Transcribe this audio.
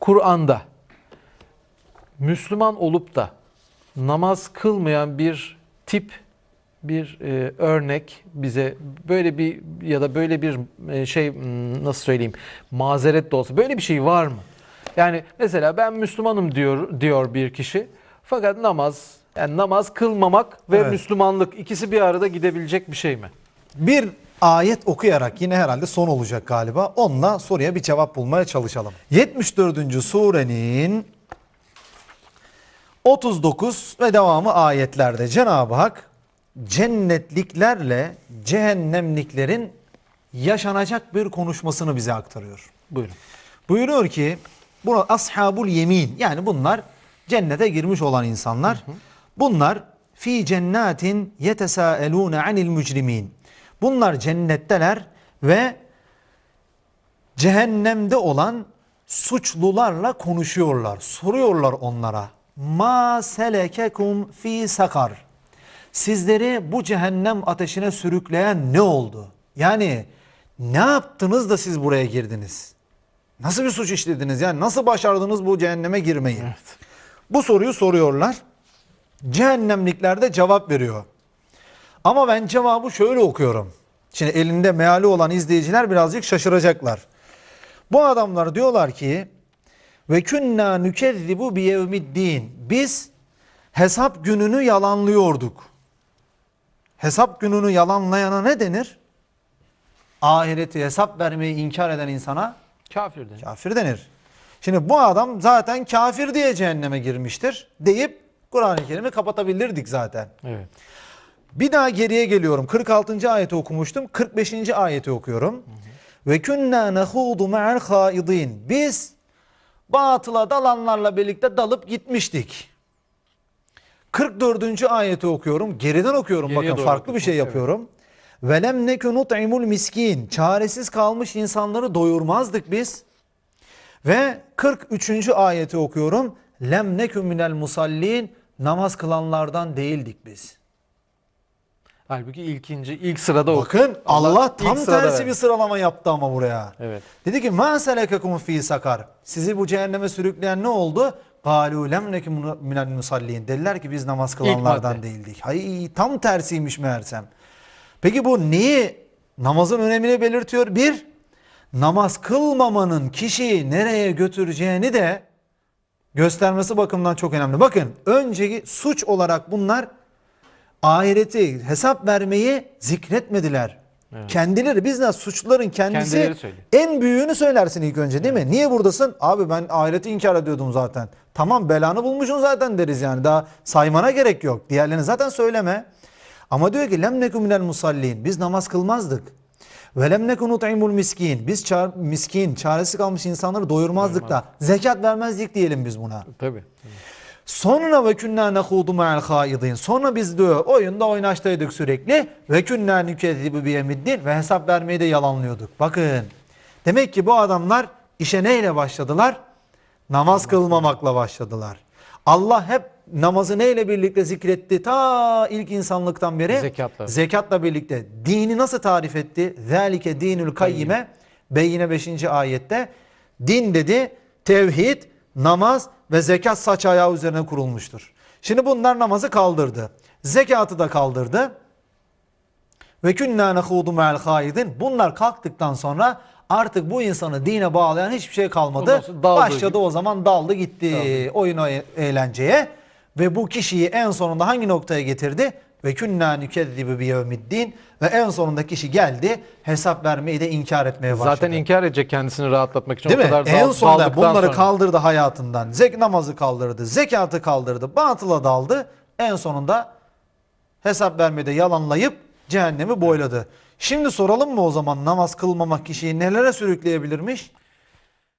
Kur'an'da Müslüman olup da namaz kılmayan bir tip bir e, örnek bize böyle bir ya da böyle bir e, şey nasıl söyleyeyim mazeret de olsa böyle bir şey var mı? Yani mesela ben Müslümanım diyor diyor bir kişi fakat namaz yani namaz kılmamak ve Evet. Müslümanlık ikisi bir arada gidebilecek bir şey mi? Bir ayet okuyarak yine herhalde son olacak galiba. Onunla soruya bir cevap bulmaya çalışalım. 74. surenin 39 ve devamı ayetlerde Cenab-ı Hak cennetliklerle cehennemliklerin yaşanacak bir konuşmasını bize aktarıyor. Buyurun. Buyuruyor ki bu ashabul yemin yani bunlar cennete girmiş olan insanlar. Bunlar fi cennetin yetesaelune anil mücrimin. Bunlar cennetteler ve cehennemde olan suçlularla konuşuyorlar. Soruyorlar onlara. Ma selekekum fi sakar. Sizleri bu cehennem ateşine sürükleyen ne oldu? Yani ne yaptınız da siz buraya girdiniz? Nasıl bir suç işlediniz? Yani nasıl başardınız bu cehenneme girmeyi? Bu soruyu soruyorlar. Cehennemlikler de cevap veriyor. Ama ben cevabı şöyle okuyorum. Şimdi elinde meali olan izleyiciler birazcık şaşıracaklar. Bu adamlar diyorlar ki ve künna nükezzibu bi yevmiddin. Biz hesap gününü yalanlıyorduk. Hesap gününü yalanlayana ne denir? Ahireti hesap vermeyi inkar eden insana Kafirdir. Kafir denir. Şimdi bu adam zaten kafir diye cehenneme girmiştir deyip Kur'an-ı Kerim'i kapatabilirdik zaten. Evet. Bir daha geriye geliyorum. 46. ayeti okumuştum. 45. ayeti okuyorum. Ve kunna nahudu ma'al haidin. Biz batıla dalanlarla birlikte dalıp gitmiştik. 44. ayeti okuyorum. Geriden okuyorum Geriye bakın farklı bir şey yapıyorum. Ve lem nekü nut'imul miskin. Çaresiz kalmış insanları doyurmazdık biz. Ve 43. ayeti okuyorum. Lem nekü minel musallin. Namaz kılanlardan değildik biz. Halbuki ilkinci ilk sırada o. Bakın Allah, tam tersi verdi. bir sıralama yaptı ama buraya. Evet. Dedi ki ma selekakum fi sakar. Sizi bu cehenneme sürükleyen ne oldu? Galu lem nekum minel musallin. Dediler ki biz namaz kılanlardan değildik. Hay tam tersiymiş meğersem. Peki bu neyi namazın önemini belirtiyor? Bir, namaz kılmamanın kişiyi nereye götüreceğini de göstermesi bakımından çok önemli. Bakın önceki suç olarak bunlar ahireti hesap vermeyi zikretmediler. Kendileri bizzat suçluların kendisi en büyüğünü söylersin ilk önce değil mi? Niye buradasın? Abi ben ahireti inkar ediyordum zaten. Tamam belanı bulmuşsun zaten deriz yani. Daha saymana gerek yok. Diğerlerini zaten söyleme. Ama diyor ki lem nekum minel musallin. Biz namaz kılmazdık. Ve lem nekun nut'imul miskin. Biz çar- miskin, çaresi kalmış insanları doyurmazdık da zekat vermezdik diyelim biz buna. Tabii. Sonra ve künnâ nehudu ma'al haidin. Sonra biz diyor oyunda oynaştaydık sürekli. Ve künnâ nükezzibu biyemiddin. Ve hesap vermeyi de yalanlıyorduk. Bakın. Demek ki bu adamlar işe neyle başladılar? Namaz kılmamakla başladılar. Allah hep namazı neyle birlikte zikretti? Ta ilk insanlıktan beri. Zekatla. Zekatla birlikte. Dini nasıl tarif etti? Zalike dinül kayyime. Beyyine 5. ayette. Din dedi tevhid, namaz ve zekat saç ayağı üzerine kurulmuştur. Şimdi bunlar namazı kaldırdı. Zekatı da kaldırdı. Ve künnâ nehudu me'al haidin. Bunlar kalktıktan sonra artık bu insanı dine bağlayan hiçbir şey kalmadı. Daldı Başladı gibi. o zaman daldı gitti oyun oy- eğlenceye. Ve bu kişiyi en sonunda hangi noktaya getirdi? Ve künnâ nükezzibu biyevmiddin. Ve en sonunda kişi geldi hesap vermeyi de inkar etmeye başladı. Zaten inkar edecek kendisini rahatlatmak için Değil o mi? kadar En sonunda bunları sonra. kaldırdı hayatından. Zek namazı kaldırdı, zekatı kaldırdı, batıla daldı. En sonunda hesap vermede yalanlayıp cehennemi boyladı. Şimdi soralım mı o zaman namaz kılmamak kişiyi nelere sürükleyebilirmiş?